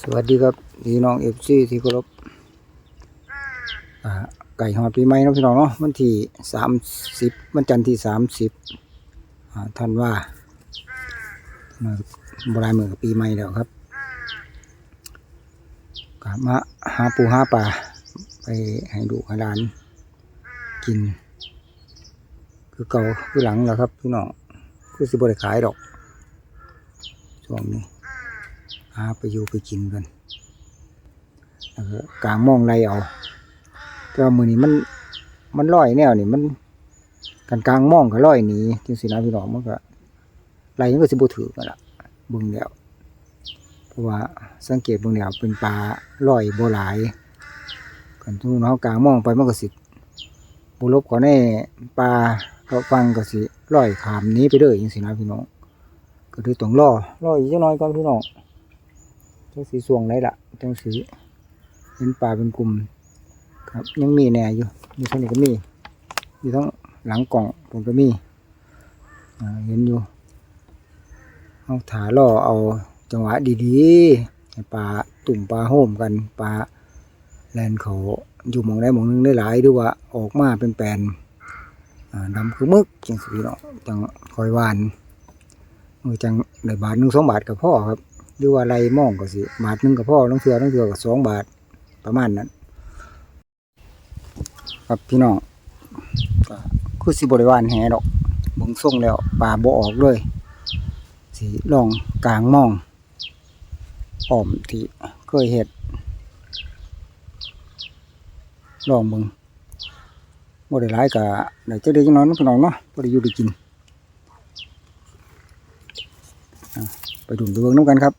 สวัสดีครับพี่น้องเอฟซีที่เคารพอ่าไก่หอดปีใหม่นะพี่น้องเนาะวันที่สามสิบวันจันทร์ที่สามสิบท่านว่ามาโบราณเมือปีใหม่แล้วครับกลับมาหาปูหาปลาไปให้ดูให้หลานกิน คือเก่าคือหลังแล้วครับพี่น้องคือสิบริขายดอกช่วงนี้ หาไปอยู่ไปกินกันแล้วก็กลางมองไรเอาแต่ว่ามือนี้มันมันลอยแนวนี่มันกันกลางมองก็ลอยหนีจริงสินะพี่น้องมันก็ไรมันก็สิบ่ถือกันละบึงแล้วเพราะว่าสังเกตบิ่งแล้วเป็นปลาลอยโบหลายกันทุนเฮากลางมองไปมันก็สิบ่ลบก็แน่ปลาเขาฟังก็สิลอยขามนี้ไปเลยจริงสินะพี่น้องก็เลยต้องรอรออีกจักน่อยก่อนพี่น้อง จังสีสวงได้ละจังสีเห็นป่าเป็นกลุ่ม ครับ ยังมีแหน่อยู่มีเท่านี้ก็มีมีทั้งหลังกล่องผมก็มีเห็นอยู่เอาถาล่อเอาจังหวะดีๆปลาตุ่มปลาโฮมกันปลาแลนเขาอยู่หมองได้หมองหนึงได้หลายดูว่าออกมาเป็นแปลนดำคือมึกจังสีเนาะจังคอยหวานเออจังได้บาทหนึ่งสองบาทกับพ่อครับ หรือว่าไรมองก็สิบาทหนึงกับพ่อต้องเถื่อต้องเถื่อกับสองบาทประมาณนั้น ครับพี่น้องก็คือสิบริวารแหดอกบงส่งแล้วปลาบ่ออกเลยสิลองกลางมองออมที่เคยเห็ดลองเบิ่งบ่ได้หลายก็ได้จักเด็กจักน้อยพี่น้องเนาะบ่ได้อยู่ได้กินอะไปดูไปเบิ่งน้ำกันครับ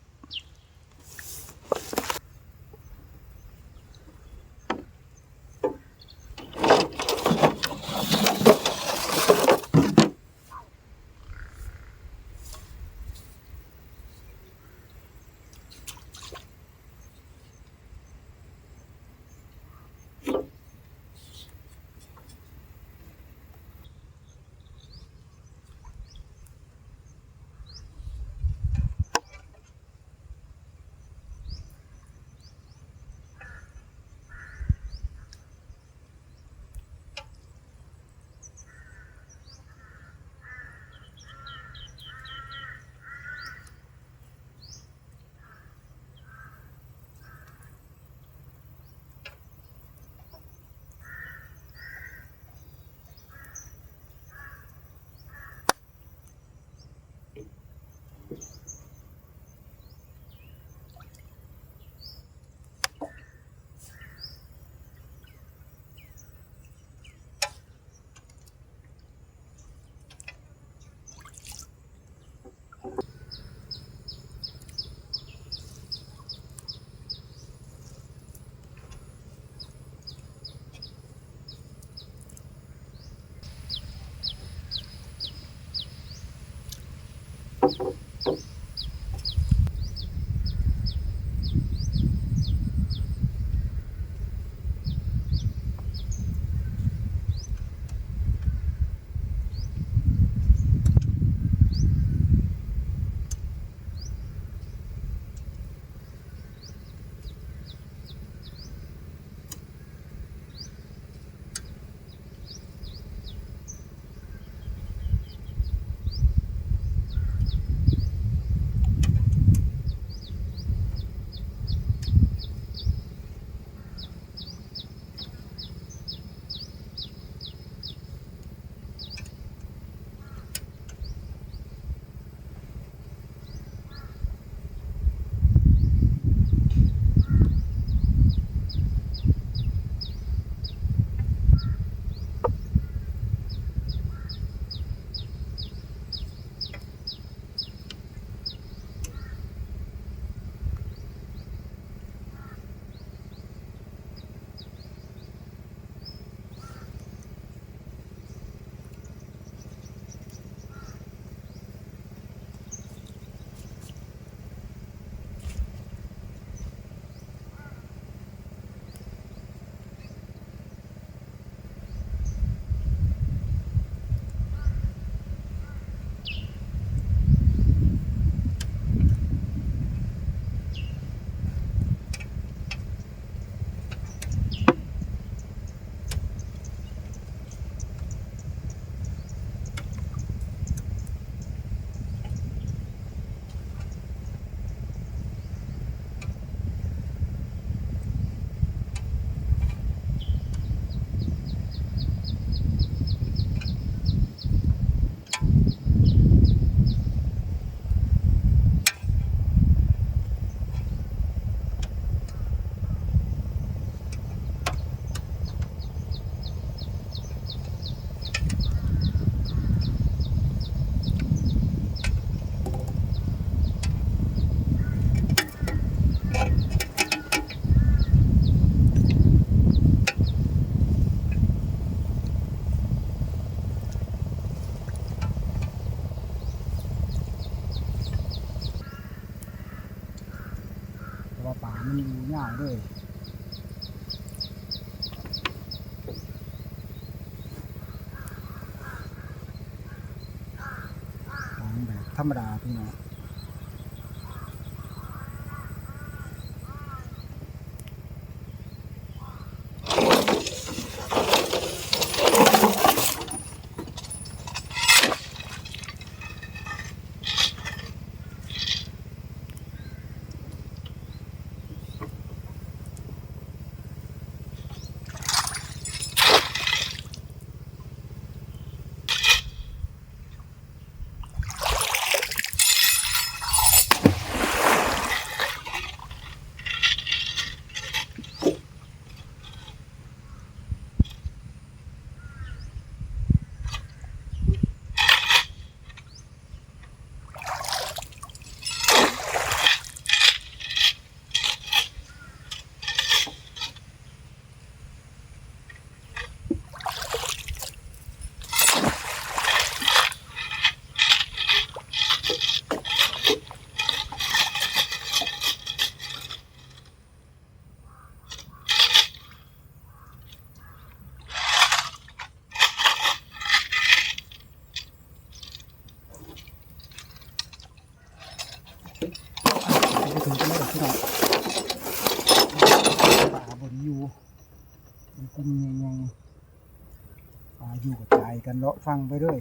มันอยู่ยากเลยทางแบบธรรมดาพี่น้อง ไปถึงกันแล้วพี่น้องป่าบนอยู่มัน ยังป่าอยู่กับใจายกันเลาะฟังไปด้วย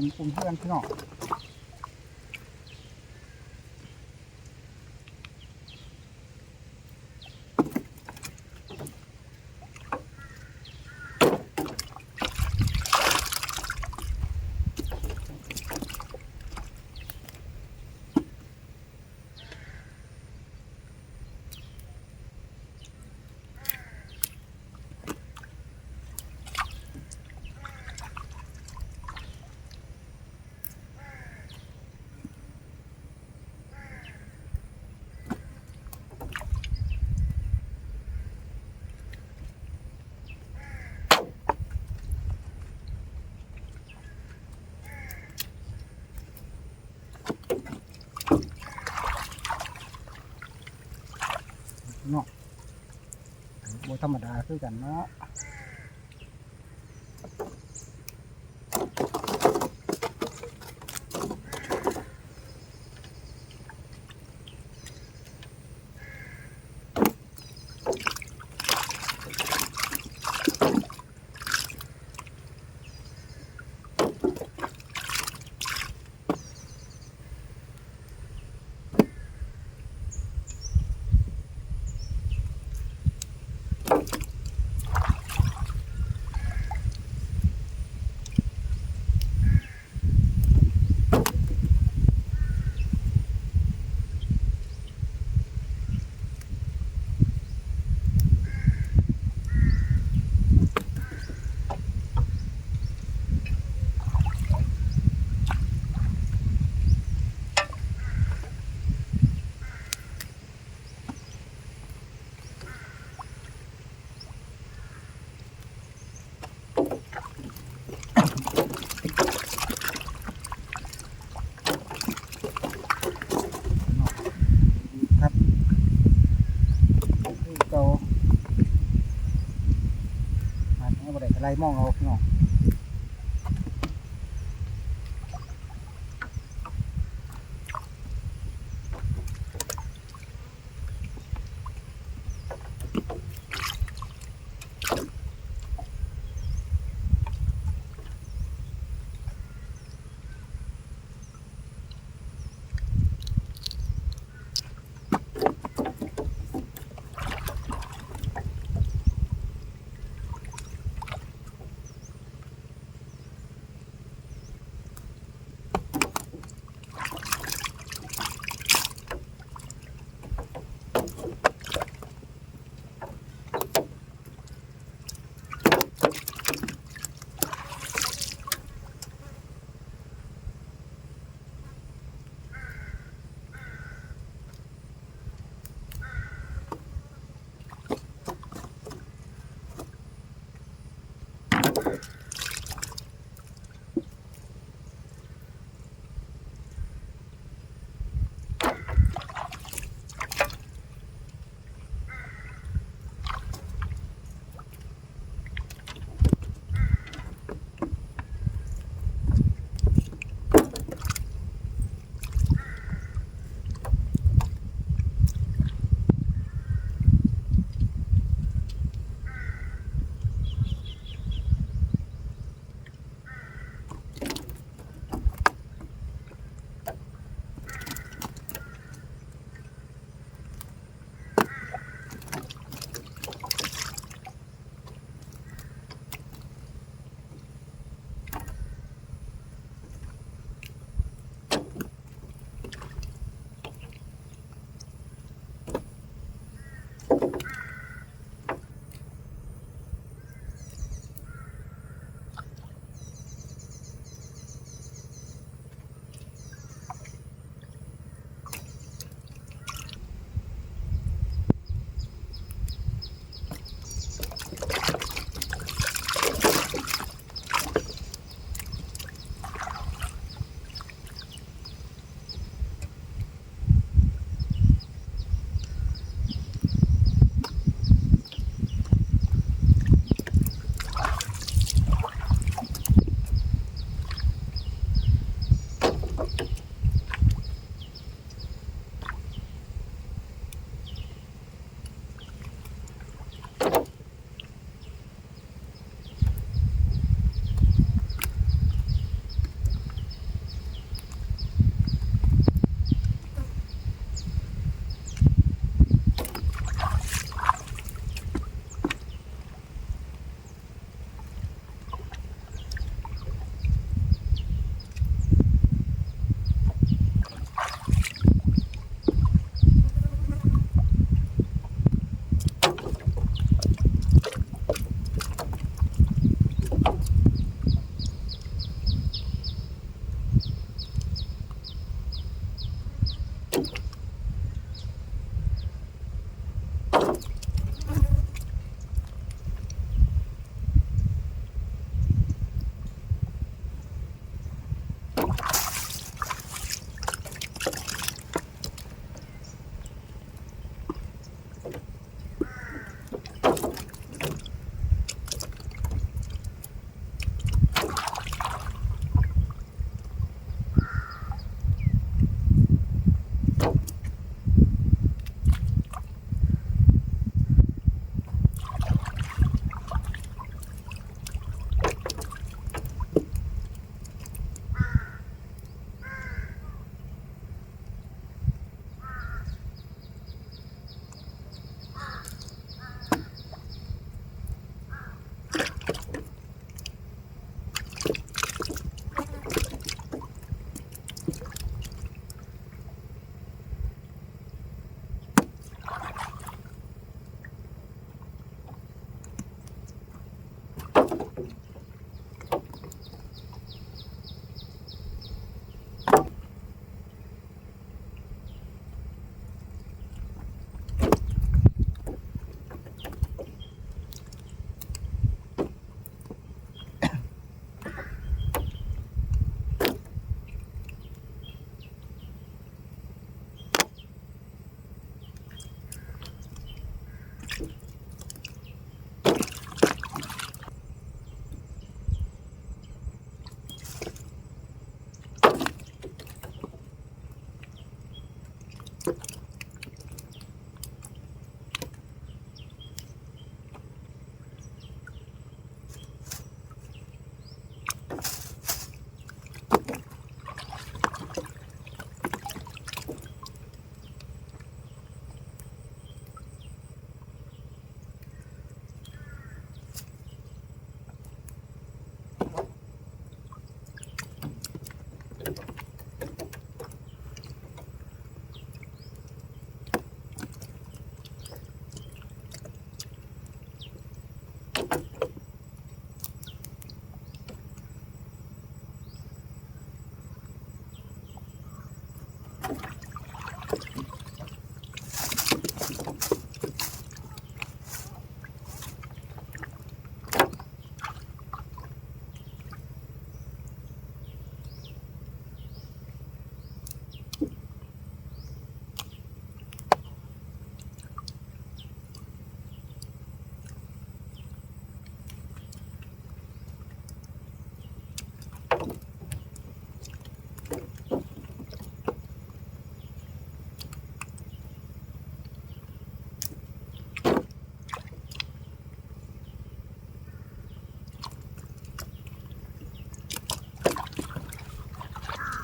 ปุ่มปุ่มเพื่อนพี่น้องพี่น้อง บัธรรมดาคือกันเนาะ มองเอา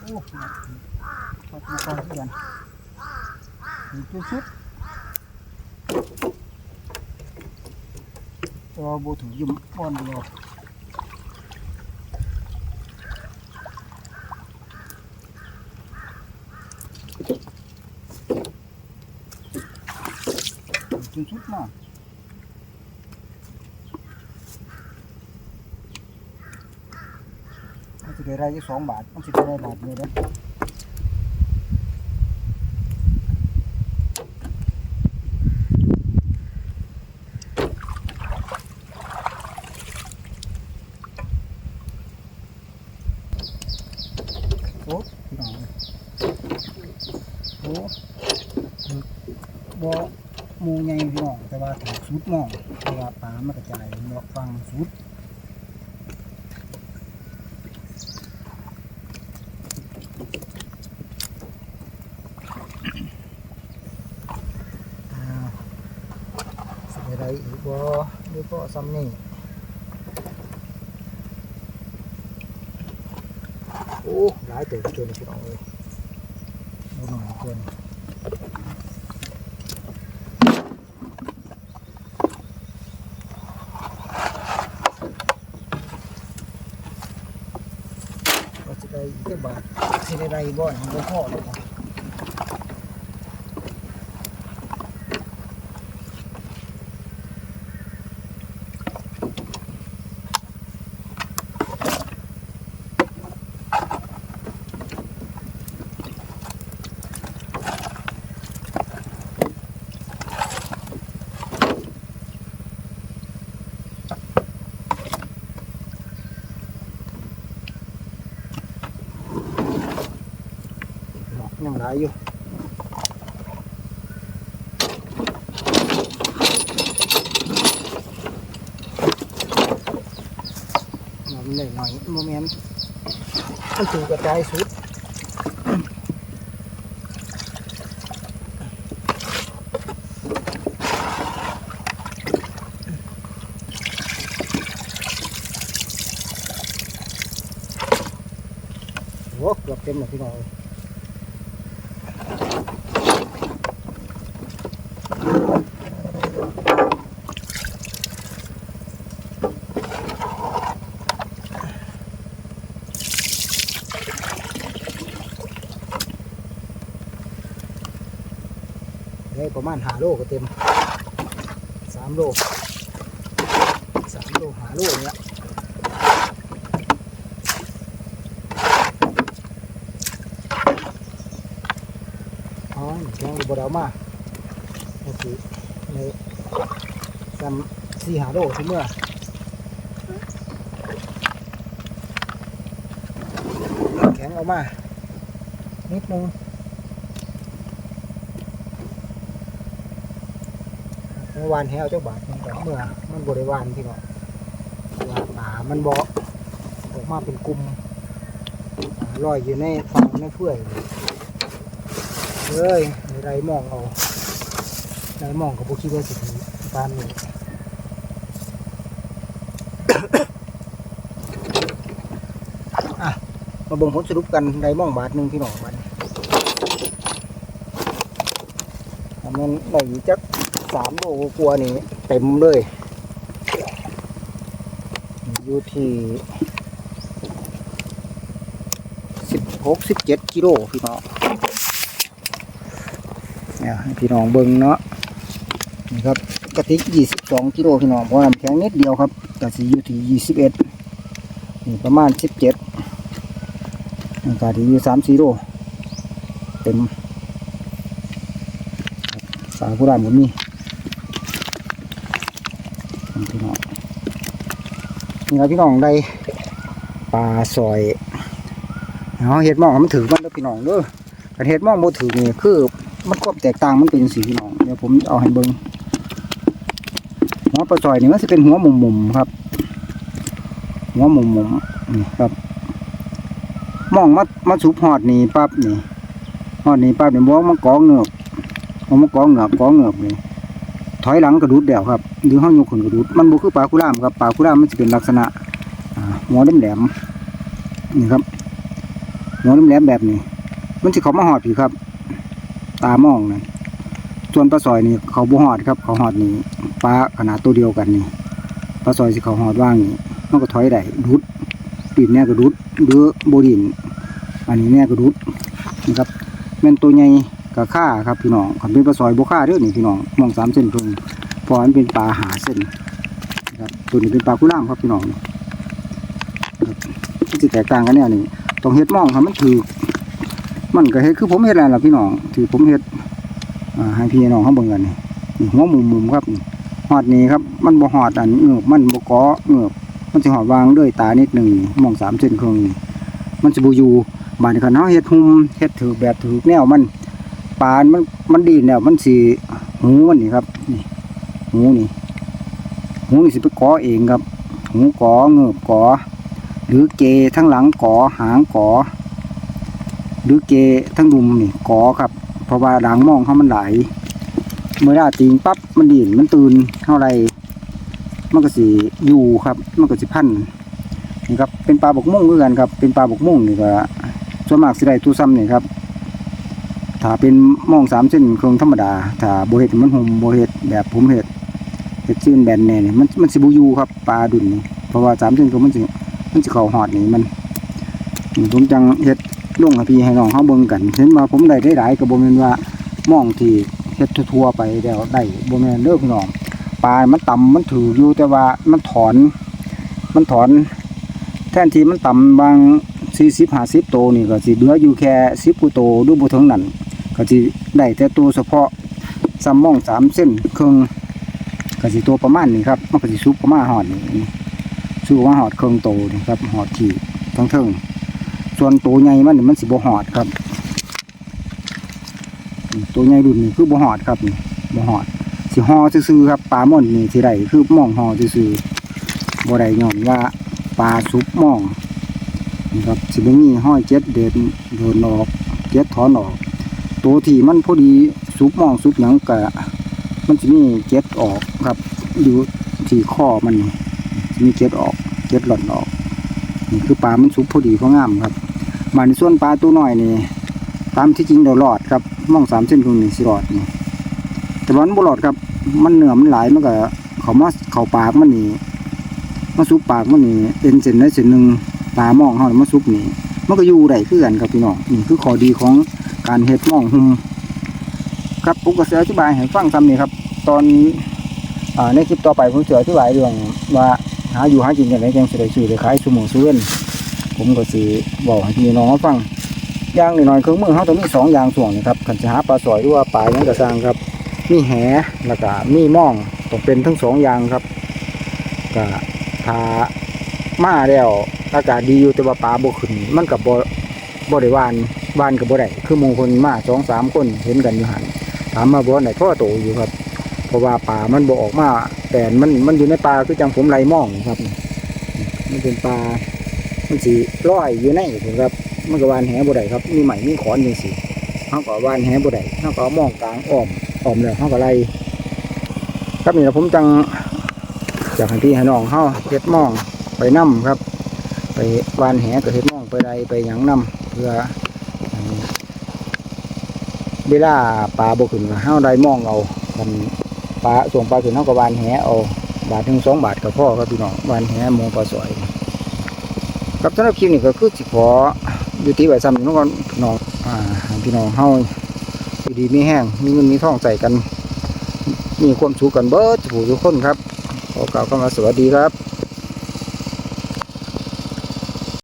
พี่น้องโอ้ขนาดนี้ขอบคุณครับเพื่อนถึงชุดๆตัวบูถูยิ้มอ่อนเดียวถึงชุดๆมา กมันจะได้รยี่สองบาทมันจะได้บาทเลยนะโอ้พี่น้องโอ้บ่หมูใหญ่พี่น้องแต่ว่าถูกสุดหมองเพราะว่าปลามันกระจายเนาะฟังสุดอ้าวสิได้ไรอีกบ่หรือบ่ ซ้ำนี่โอ้หลายเติบเกินพี่น้องเลยโอ้หน่อยเกินก็จะได้อีกจักบาทสิได้ไรบ่อยมันก็พอแล้วนะพี่น้องยั งหลายอยู่มันได้หน่อยโมเมนต์มันถูกกระจายสุด โอ้เกือบเต็มเลยพี่น้องได้ ประมาณหาโลก็เต็มสามโลสามโลหาโลเนี้ยอ๋อแกงบดเอามาโอเคในจำสี่หาโลทุกเมื่อแข็งเอามานิดนึง เมื่อวานแห้วเจ้าบาทมันก็เมื่อมันบริวานพี่น้องว่าป่ามันบ่ออกมาเป็นกลุ่มลอยอยู่ในฟางในเฟื่อยเลยไรมองเอาไรมองกับพวกคิดว่าสิถึงปานนี้อะมาบ่งผลสรุปกันไรมองบาทหนึ่งพี่น้องบันทำนั้นได้อยู่จัก สามโลกว่านี่เต็มเลย อยู่ที่สิบหกสิบเจ็ดกิโลพี่น้องเนี่ยให้พี่น้องเบิ่งเนาะนี่ครับกระติก22กิโลพี่น้องเพราะน้ำแข็งนิดเดียวครับกระสีอยู่ที่21นี่ประมาณ17อากาศที่อยู่3 4โลเต็มสาผู้รามก็มีพี่น้อง นี่ครับพี่น้องได้ปลาซอยเอาเห็ดมองมันถือมันเด้อพี่น้องเด้อแต่เห็ดมองบ่ถือนี่คือมันความแตกต่างมันเป็นสีพี่น้องเดี๋ยวผมเอาให้เบิ่งหัวปลาซอยนี่มันจะเป็นหัวมุมๆครับ หัวมุมๆนี่ครับมองมามาสุบหอดนี่ปั๊บนี่หอดนี่ปั๊บนี่มองมากองเหงือกมองมากองเหงือกกองเหงือกนี่ ถอยหลังกระดุดเดี่ยวครับหรือห้องยกขึ้นกระดุดมันบ่คือปลาคุร่ามครับปลาคุร่ามมันจะเป็นลักษณะหัวแหลมๆนี่ครับหัวแหลมๆแบบนี้ มันจะเขามาหอดพี่ครับ ตามองนะส่วนปลาซอยนี่เขาบ่หอดครับ เขาหอดนี่ปลาขนาดตัวเดียวกันนี่ปลาซอยสิเขาหอดว่างนี่มันก็ถอยได้ดุดปีนเนี่ยก็ดุดหรือโบดิน อันนี้เนี่ยก็ดุดนะครับแม่นตัวใหญ่ กับค่าครับพี่น้องคันเป็นปลาซอยบ่ค่าเด้อนี่พี่น้องมองสามเส้นตรงพอมันเป็นปลาหาเส้นนะครับตัวนี้เป็นปลากุล่ามครับพี่น้องนี่ครับมันสิแตกต่างกันเนี่ยนี่ต้องเฮ็ดมองครับมันถือมันก็เฮ็ดคือผมเฮ็ดแหละล่ะพี่น้องที่ผมเฮ็ดให้พี่น้องเขาเบิ่งกันนี่หัวมุมมุมครับหอดนี้ครับ มันบ่หอดอันเงือกมันบ่ก้อเงือกมันสิหอดวางด้วยตานิดหนึ่งมองสามเส้นครึ่งมันสิบ่อยู่บานี้คันเฮาเฮ็ดหุมเฮ็ดถือแบบถือแนวมันานมันมันดีเนแล้วมันสิหูมันนี่ครับนี่หูนี่หูนี่สิไปกอเองครับ หูกอเงือกก้อหรือเกทั้งหลังกอหางกอหรือเกทั้งดุมนี่กอครับเพราะว่าด่างมองเขามันไหลเมื่อได้ติงปั๊บมันดินมันตื่นเท่าไรมันก็สิอยู่ครับ มันก็สิพันนี่ครับเป็นปลาบกมุ่งเหมือนกันครับ เป็นปลาบกมุ่งนี่ก็ส่วนมากสิได้ตู้ซ้ำนี่ครับ ถ้าเป็นมองสามเส้นเครื่องธรรมดา ถ้าโบเห็ดมันหุมโบเห็ดแบบผมเห็ดเห็ดชื่นแบนแน่นี่มันมันสิบูยูครับปลาดุนนี่เพราะว่าสามเส้นเครงมันสิมันสิเข่าหอดนี่มันผมจังเห็ดลงให้พี่ให้น้องเขาเบิ่งกันเห็นว่าผมได้ได้หลายก็บ่แม่นว่ามองที่เฮ็ดทั่วไปแล้วได้โบ่แมนเด้อพี่น้องปลา มันต่ำมันถืออยู่แต่ว่ามันถอน มันถอน แทนที่มันต่ำบาง40 50โตนี่ก็สิเหลืออยู่แค่10กว่าโตวหรือบ่ถึงนั้น ก็สิได้แต่ตัวเฉพาะซ้ำมอง3เส้นเครึ่องก็สิตัวประมาณนี้ครับมันก็สิสุกประมาณหอดนี่สุประมาหอดเครึ่องโตนี่ครับหอดที่ทั้งเทิงส่วนตัวใหญ่มันนี่มันสิบ่หอดครับ ตัวใหญ่รุ่นนี้คือบ่หอดครับนี่บ่หอดสิห่อซื่อครับปลาหม่อนนี่สิได้คือมองห่อซื่อบ่ได้ย้อนว่าปลาสุบหมองนี่ครับสิบ่มีห้อยเจ็ดเด่นโดนออกเจ็ดถอนออก ตัวที่มันพอดีสุบมองสุบหยังกะมันสิมีเจ็ดออกครับ อยู่ที่ข้อมันมีเจ็ดออกเจ็ดหล่อนออก นี่คือปลา มันสุกพอดีพองามครับมาในส่วนปลาตัวน้อยนี่ตามที่จริงเดี๋ยวรอดครับมองสามเส้นตรงนี้สิรอดนี่แต่วันบ่รอดครับ มันเหนือมันหลายมันก็เขามาเขาปากมันนี่มาซุปปากมันนี่เอ็นเส้นได้เส้นหนึ่งปลามองเขามาซุปนี่มันก็อยู่ได้คือกันครับพี่น้องนี่คือข้อดีของ การเฮ็ดมองหุมครับผมก็จะอธิบายให้ฟังซ้ำนี่ครับ ตอนอในคลิปต่อไปผมจะอธิบายเรื่องว่าหาอยู่หากินกันได้จังสิได้ซื้อได้ขายสมุนซื้อเว้นผมก็สิบอกให้พี่น้องฟังอย่างหน่อยๆเครื่องมือเขาต้องมีสองอย่างส่วนนะครับขันจะหาปลาสอยหรือว่าปลาอย่างกระซังครับ มีแหแล้วก็มีม่องต้องเป็นทั้งสองอย่างครับก็ถ้ามาแล้วอากาศดีอยู่แต่ว่าปลาบ่ขึ้นมันกับบ่บ่ได้วาน หวานกับบ่ได้คือมงคนมาสองสามคนเห็นกันอยู่หันถามมาบ่ไหนพ่อโตอยู่ครับ เพราะว่าป่ามันบ่ออกมาแต่มันมันอยู่ในป่าคือจังผมไรมองครับ มันเป็นปลามันสีร้อยอยู่ในผมครับมันก็วานแหบ่ได้ครับมีใหม่มีขอนจังสีเขาก็วานแหบ่ได้เขาก็มองกลางอ้อมอ้อมแล้วเขาก็ไล่ครับนี่นะผมจังอยากให้พี่หน้องเข้าเฮ็ดมองไปนํครับ ไปวานแหก็เฮ็ดมองไปไล่ไปหยังนํเพื่อ เวลาปลาบ่ขึ้นก็เฮาได้มองเอามันปลาส่งปลาขึ้นเฮาก็วานแหเอาบาทถึงสองบาทก็พอครับพี่น้องวานแหมูปลาสอยครับสำหรับคลิปนี้ก็คือสิขออยู่ที่ไว้ซ้ำนี่น้องก่อนพี่น้องอ่าพี่น้องเฮาอยู่ดีมีแห้งมีเงินมีทองใส่กัน มีความสุขกันเบิดทุกผู้ทุกคนครับขอกล่าวคำว่าสวัสดีครับ